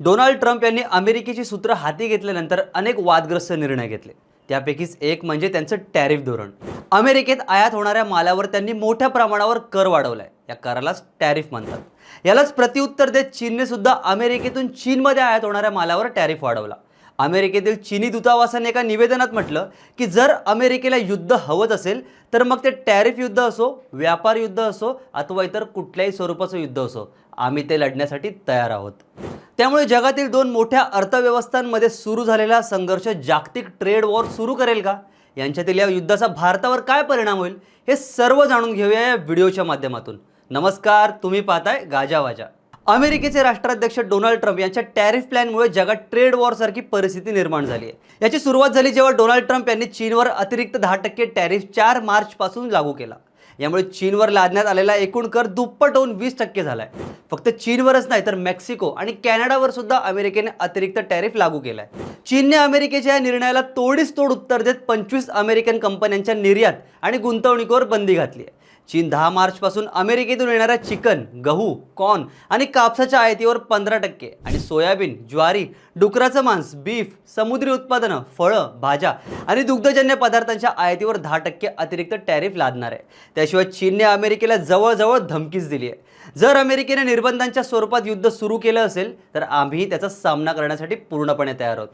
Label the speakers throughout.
Speaker 1: Donald Trump यांनी अमेरिकेची सूत्र हाती घेतल्यानंतर अनेक वादग्रस्त निर्णय घेतले. त्यापैकीच एक म्हणजे त्यांचं टॅरिफ धोरण. अमेरिकेत आयात होणाऱ्या मालावर त्यांनी मोठ्या प्रमाणावर कर वाढवलाय. या करालाच टॅरिफ म्हणतात. यालाच प्रत्युत्तर देत चीनने सुद्धा अमेरिकेतून चीनमध्ये आयात होणाऱ्या मालावर टॅरिफ वाढवला. अमेरिकेतील चीनी दूतावासाने एका निवेदनात म्हटलं की जर अमेरिकेला युद्ध हवंच असेल तर मग ते टॅरिफ युद्ध असो व्यापार युद्ध असो अथवा इतर कुठल्याही स्वरूपाचं युद्ध असो आम्ही ते लढण्यासाठी तयार आहोत. त्यामुळे जगातील दोन मोठ्या अर्थव्यवस्थांमध्ये सुरू झालेला संघर्ष जागतिक ट्रेड वॉर सुरू करेल का? यांच्यातील या युद्धाचा भारतावर काय परिणाम होईल? हे सर्व जाणून घेऊया या व्हिडिओच्या माध्यमातून. नमस्कार तुम्ही पाहताय गाजावाजा अमेरिकेचे राष्ट्राध्यक्ष डोनाल्ड ट्रम्प यांच्या टॅरिफ प्लॅनमुळे जगात ट्रेड वॉर सारखी परिस्थिती निर्माण झाली आहे. याची सुरुवात झाली जेव्हा डोनाल्ड ट्रम्प यांनी चीनवर अतिरिक्त दहा टक्के टॅरिफ चार मार्चपासून लागू केला. यामुळे चीनवर लादण्यात आलेला एकूण कर दुप्पट होऊन वीस टक्के झालाय. फक्त चीनवरच नाही तर मेक्सिको आणि कॅनडावर सुद्धा अमेरिकेने अतिरिक्त टॅरिफ लागू केला आहे चीनने अमेरिकेच्या या निर्णयाला तोडीस तोड उत्तर देत पंचवीस अमेरिकन कंपन्यांच्या निर्यात आणि गुंतवणुकीवर बंदी घातली आहे. चीन दहा मार्चपासून अमेरिकेतून येणाऱ्या चिकन गहू कॉर्न आणि कापसाच्या आयातीवर पंधरा टक्के आणि सोयाबीन ज्वारी डुकराचं मांस बीफ समुद्री उत्पादनं फळं भाज्या आणि दुग्धजन्य पदार्थांच्या आयातीवर दहा टक्के अतिरिक्त टॅरिफ लादणार आहे. त्याशिवाय चीनने अमेरिकेला जवळजवळ धमकीच दिली आहे. जर अमेरिकेने निर्बंधांच्या स्वरूपात युद्ध सुरू केलं असेल तर आम्ही त्याचा सामना करण्यासाठी पूर्णपणे तयार आहोत.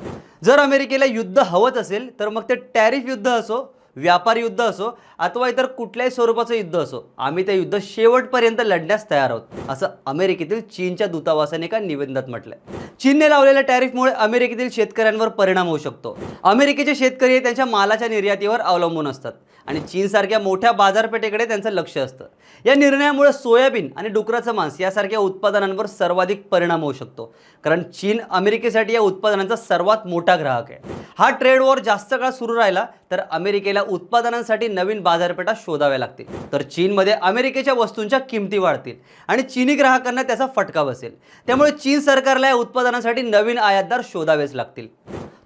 Speaker 1: जर अमेरिकेला युद्ध हवंच असेल तर मग ते टॅरिफ युद्ध असो व्यापार युद्ध असो अथवा इतर कुठल्याही स्वरूपाचं युद्ध असो आम्ही ते युद्ध शेवटपर्यंत लढण्यास तयार आहोत असं अमेरिकेतील चीनच्या दूतावासाने एका निवेदनात म्हटलंय. चीनने लावलेल्या टॅरिफमुळे अमेरिकेतील शेतकऱ्यांवर परिणाम होऊ शकतो. अमेरिकेचे शेतकरी हे त्यांच्या मालाच्या निर्यातीवर अवलंबून असतात आणि चीनसारख्या मोठ्या बाजारपेठेकडे त्यांचं लक्ष असतं. या निर्णयामुळे सोयाबीन आणि डुकराचं मांस यासारख्या उत्पादनांवर सर्वाधिक परिणाम होऊ शकतो कारण चीन अमेरिकेसाठी या उत्पादनांचा सर्वात मोठा ग्राहक आहे. हा ट्रेड वॉर जास्त काळ सुरू राहिला तर अमेरिकेला उत्पादनांसाठी नवीन बाजारपेठा शोधाव्या लागतील. तर चीनमध्ये अमेरिकेच्या वस्तूंच्या किमती वाढतील आणि चीनी ग्राहकांना त्याचा फटका बसेल. त्यामुळे चीन सरकारला या उत्पादनांसाठी नवीन आयातदार शोधावेच लागतील.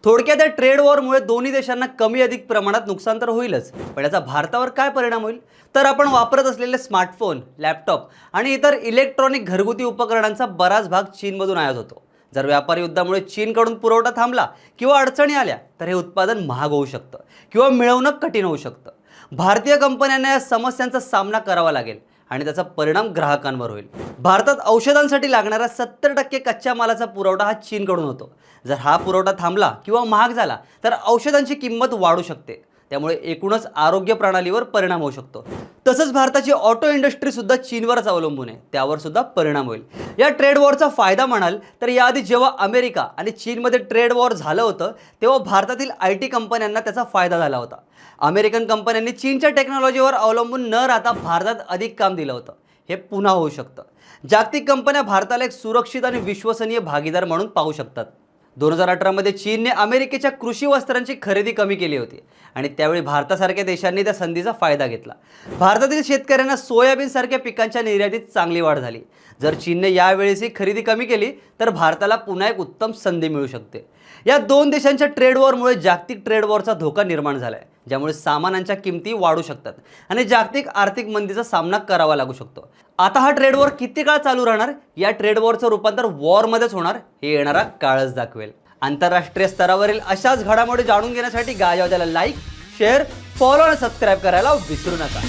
Speaker 1: थोडक्यात या ट्रेड वॉरमुळे दोन्ही देशांना कमी अधिक प्रमाणात नुकसान तर होईलच पण याचा भारतावर काय परिणाम होईल? तर आपण वापरत असलेले स्मार्टफोन लॅपटॉप आणि इतर इलेक्ट्रॉनिक घरगुती उपकरणांचा बराच भाग चीनमधून आयात होतो. जर व्यापार युद्धामुळे चीनकडून पुरवठा थांबला किंवा अडचणी आल्या तर हे उत्पादन महाग होऊ शकतं किंवा मिळवणं कठीण होऊ शकतं. भारतीय कंपन्यांना या समस्यांचा सामना करावा लागेल आणि त्याचा परिणाम ग्राहकांवर होईल. भारतात औषधांसाठी लागणारा सत्तर टक्के कच्च्या मालाचा पुरवठा हा चीनकडून होतो. जर हा पुरवठा थांबला किंवा महाग झाला तर औषधांची किंमत वाढू शकते. त्यामुळे एकूणच आरोग्य प्रणालीवर परिणाम होऊ शकतो. तसंच भारताची ऑटो इंडस्ट्रीसुद्धा चीनवरच अवलंबून आहे. त्यावर सुद्धा परिणाम होईल. या ट्रेड वॉरचा फायदा म्हणाल तर याआधी जेव्हा अमेरिका आणि चीनमध्ये ट्रेड वॉर झालं होतं तेव्हा भारतातील आय टी कंपन्यांना त्याचा फायदा झाला होता. अमेरिकन कंपन्यांनी चीनच्या टेक्नॉलॉजीवर अवलंबून न राहता भारतात अधिक काम दिलं होतं. हे पुन्हा होऊ शकतं. जागतिक कंपन्या भारताला एक सुरक्षित आणि विश्वसनीय भागीदार म्हणून पाहू शकतात. दोन हजार अठरामध्ये चीनने अमेरिकेच्या कृषी वस्त्रांची खरेदी कमी केली होती आणि त्यावेळी भारतासारख्या देशांनी त्या संधीचा फायदा घेतला. भारतातील शेतकऱ्यांना सोयाबीनसारख्या पिकांच्या निर्यातीत चांगली वाढ झाली. जर चीनने यावेळेस ही खरेदी कमी केली तर भारताला पुन्हा एक उत्तम संधी मिळू शकते. या दोन देशांच्या ट्रेड वॉरमुळे जागतिक ट्रेड वॉरचा धोका निर्माण झाला आहे ज्यामुळे सामानांच्या किमती वाढू शकतात आणि जागतिक आर्थिक मंदीचा सामना करावा लागू शकतो. आता हा ट्रेड वॉर किती काळ चालू राहणार? या ट्रेड वॉरचं रूपांतर वॉरमध्येच होणार हे येणारा काळच दाखवेल. आंतरराष्ट्रीय स्तरावरील अशाच घडामोडी जाणून घेण्यासाठी गाजावाजाला लाईक शेअर फॉलो आणि सबस्क्राईब करायला विसरू नका.